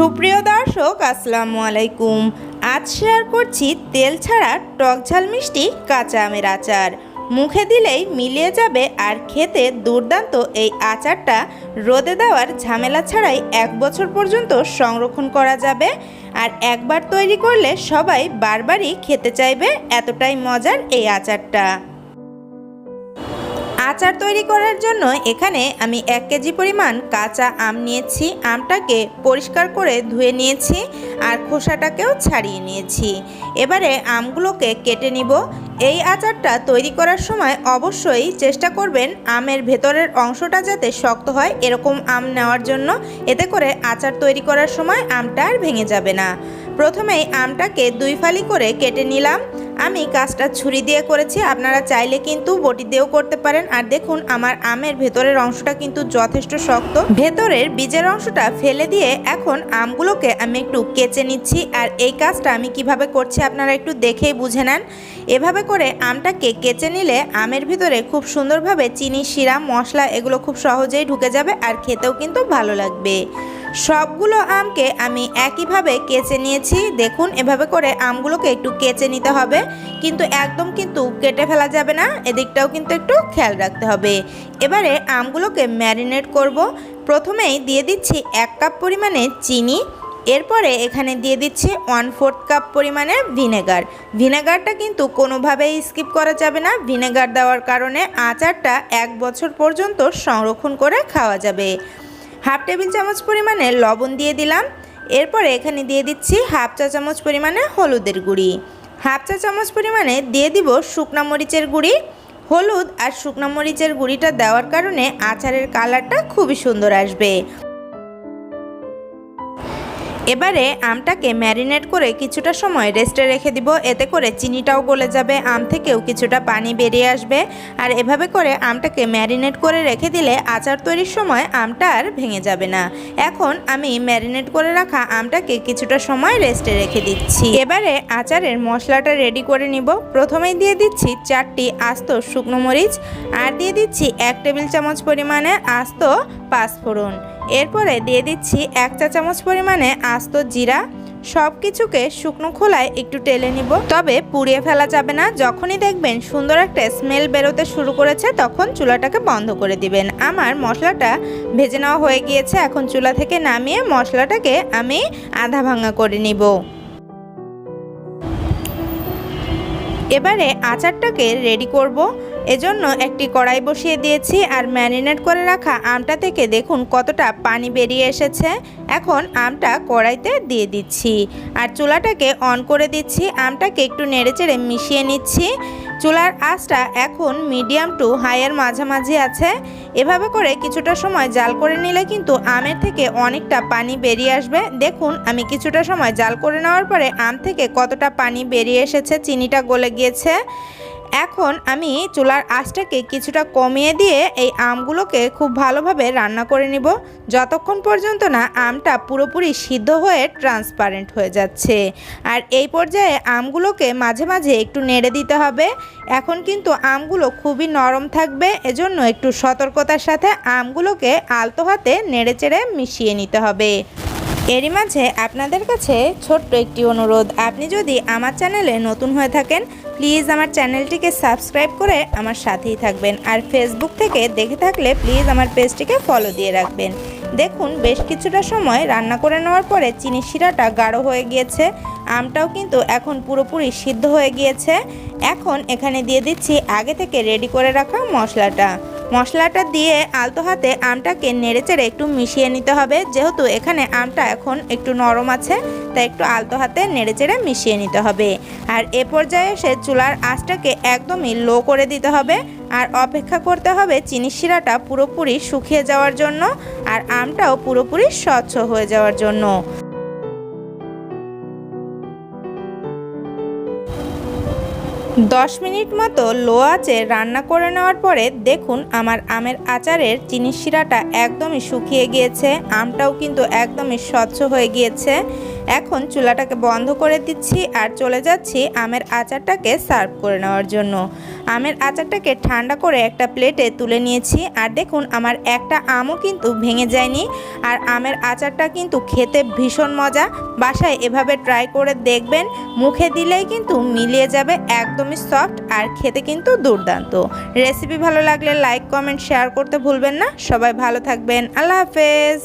সুপ্রিয় দর্শক, আসসালামু আলাইকুম। আজ শেয়ার করছি তেল ছাড়া টক ঝাল মিষ্টি কাঁচা আমের আচার। মুখে দিলেই মিলিয়ে যাবে আর খেতে দুর্দান্ত এই আচারটা রোদে দেওয়ার ঝামেলা ছাড়াই এক বছর পর্যন্ত সংরক্ষণ করা যাবে। আর একবার তৈরি করলে সবাই বারবারই খেতে চাইবে এতটাই মজার এই আচারটা। আচার তৈরি করার জন্য এখানে আমি এক কেজি পরিমাণ কাঁচা আম নিয়েছি। আমটাকে পরিষ্কার করে ধুয়ে নিয়েছি আর খোসাটাকেও ছাড়িয়ে নিয়েছি। এবারে আমগুলোকে কেটে নিব। এই আচারটা তৈরি করার সময় অবশ্যই চেষ্টা করবেন আমের ভেতরের অংশটা যাতে শক্ত হয় এরকম আম নেওয়ার জন্য। এতে করে আচার তৈরি করার সময় আমটা আর ভেঙে যাবে না। প্রথমেই আমটাকে দুই ফালি করে কেটে নিলাম। আমি কাজটা ছুরি দিয়ে করেছি, আপনারা চাইলে কিন্তু বটি দিয়েও করতে পারেন। আর দেখুন, আমার আমের ভেতরের অংশটা কিন্তু যথেষ্ট শক্ত। ভেতরের বীজের অংশটা ফেলে দিয়ে এখন আমগুলোকে আমি একটু কেচে নিচ্ছি। আর এই কাজটা আমি কীভাবে করছি আপনারা একটু দেখেই বুঝে নেন। এভাবে করে আমটাকে কেচে নিলে আমের ভিতরে খুব সুন্দরভাবে চিনি, শিরা, মশলা এগুলো খুব সহজেই ঢুকে যাবে আর খেতেও কিন্তু ভালো লাগবে। সবগুলো আমকে আমি একইভাবে কেচে নিয়েছি। দেখুন, এভাবে করে আমগুলোকে একটু কেচে নিতে হবে। কিন্তু একদম কিন্তু কেটে ফেলা যাবে না, এদিকটাও কিন্তু একটু খেয়াল রাখতে হবে। এবারে আমগুলোকে ম্যারিনেট করব। প্রথমেই দিয়ে দিচ্ছি এক কাপ পরিমাণে চিনি। এরপরে এখানে দিয়ে দিচ্ছি ওয়ান ফোর্থ কাপ পরিমাণে ভিনেগার। ভিনেগারটা কিন্তু কোনোভাবেই স্কিপ করা যাবে না। ভিনেগার দেওয়ার কারণে আচারটা এক বছর পর্যন্ত সংরক্ষণ করে খাওয়া যাবে। হাফ টেবিল চামচ পরিমাণে লবণ দিয়ে দিলাম। এরপরে এখানে দিয়ে দিচ্ছি হাফ চা চামচ পরিমাণে হলুদের গুঁড়ি। হাফ চা চামচ পরিমাণে দিয়ে দিব শুকনা মরিচের গুঁড়ি। হলুদ আর শুকনা মরিচের গুঁড়িটা দেওয়ার কারণে আচারের কালারটা খুবই সুন্দর আসবে। এবারে আমটাকে ম্যারিনেট করে কিছুটা সময় রেস্টে রেখে দিব। এতে করে চিনিটাও গলে যাবে, আম থেকেও কিছুটা পানি বেরিয়ে আসবে। আর এভাবে করে আমটাকে ম্যারিনেট করে রেখে দিলে আচার তৈরির সময় আমটা আর ভেঙে যাবে না। এখন আমি ম্যারিনেট করে রাখা আমটাকে কিছুটা সময় রেস্টে রেখে দিচ্ছি। এবারে আচারের মশলাটা রেডি করে নিব। প্রথমেই দিয়ে দিচ্ছি চারটি আস্ত শুকনো মরিচ। আর দিয়ে দিচ্ছি এক টেবিল চামচ পরিমাণে আস্ত পাঁচফোড়ন। এরপরে দিয়ে দিচ্ছি এক চা চামচ পরিমাণে আস্ত জিরা। সব কিছুকে শুকনো খোলায় একটু টেলে নিব। তবে পুড়িয়ে ফেলা যাবে না। যখনই দেখবেন সুন্দর একটা স্মেল বেরোতে শুরু করেছে, তখন চুলাটাকে বন্ধ করে দিবেন। আমার মশলাটা ভেজে নেওয়া হয়ে গিয়েছে। এখন চুলা থেকে নামিয়ে মশলাটাকে আমি আধা ভাঙা করে নিব। এবারে আচারটাকে রেডি করব। এজন্য একটি কড়াই বসিয়ে দিয়েছি আর ম্যারিনেট করে রাখা আমটা থেকে দেখুন কতটা পানি বেরিয়ে এসেছে। এখন আমটা কড়াইতে দিয়ে দিচ্ছি। আর চুলাটাকে অন করে দিচ্ছি। আমটাকে একটু নেড়ে চেড়ে মিশিয়ে নিচ্ছি। চুলার আঁচটা এখন মিডিয়াম টু হাইয়ের মাঝামাঝি আছে। এভাবে করে কিছুটা সময় জাল করে নিলে কিন্তু আমের থেকে অনেকটা পানি বেরিয়ে আসবে। দেখুন, আমি কিছুটা সময় জাল করে নেওয়ার পরে আম থেকে কতটা পানি বেরিয়ে এসেছে, চিনিটা গলে গিয়েছে। এখন আমি চুলার আঁচটাকে কিছুটা কমিয়ে দিয়ে এই আমগুলোকে খুব ভালোভাবে রান্না করে নিব। যতক্ষণ পর্যন্ত না আমটা পুরোপুরি সিদ্ধ হয়ে ট্রান্সপারেন্ট হয়ে যাচ্ছে। আর এই পর্যায়ে আমগুলোকে মাঝে মাঝে একটু নেড়ে দিতে হবে। এখন কিন্তু আমগুলো খুবই নরম থাকবে, এজন্য একটু সতর্কতার সাথে আমগুলোকে আলতো হাতে নেড়েচেড়ে মিশিয়ে নিতে হবে। এরই মাঝে আপনাদের কাছে ছোট্ট একটি অনুরোধ। আপনি যদি আমার চ্যানেলে নতুন হয়ে থাকেন, প্লিজ আমার চ্যানেলটিকে সাবস্ক্রাইব করে আমার সাথেই থাকবেন। আর ফেসবুক থেকে দেখে থাকলে প্লিজ আমার পেজটিকে ফলো দিয়ে রাখবেন। দেখুন, বেশ কিছুটা সময় রান্না করে নেওয়ার পরে চিনি শিরাটা গাঢ় হয়ে গিয়েছে। আমটাও কিন্তু এখন পুরোপুরি সিদ্ধ হয়ে গিয়েছে। এখন এখানে দিয়ে দিচ্ছি আগে থেকে রেডি করে রাখা মশলাটা। মশলাটা দিয়ে আলতো হাতে আমটাকে নেড়েচেড়ে একটু মিশিয়ে নিতে হবে। যেহেতু এখানে আমটা এখন একটু নরম আছে, তাই একটু আলতো হাতে নেড়েচেড়ে মিশিয়ে নিতে হবে। আর এ পর্যায়ে এসে চুলার আঁচটাকে একদমই লো করে দিতে হবে। আর অপেক্ষা করতে হবে চিনি শিরাটা পুরোপুরি শুকিয়ে যাওয়ার জন্য, আর আমটাও পুরোপুরি স্বচ্ছ হয়ে যাওয়ার জন্য। দশ মিনিট মতো লো আঁচে রান্না করে নেওয়ার পরে দেখুন আমার আমের আচারের চিনি শিরাটা একদমই শুকিয়ে গিয়েছে, আমটাও কিন্তু একদমই স্বচ্ছ হয়ে গিয়েছে। এখন চুলাটাকে বন্ধ করে দিচ্ছি আর চলে যাচ্ছি আমের আচারটাকে সার্ভ করে নেওয়ার জন্য। আমের আচারটাকে ঠান্ডা করে একটা প্লেটে তুলে নিয়েছি আর দেখুন আমার একটা আমও কিন্তু ভেঙে যায়নি আর আমের আচারটা কিন্তু খেতে ভীষণ মজা। বাসায় এভাবে ট্রাই করে দেখবেন, মুখে দিলেই কিন্তু মিলিয়ে যাবে একদমই সফট আর খেতে কিন্তু দুর্দান্ত। রেসিপি ভালো লাগলে লাইক, কমেন্ট, শেয়ার করতে ভুলবেন না। সবাই ভালো থাকবেন। আল্লাহ হাফেজ।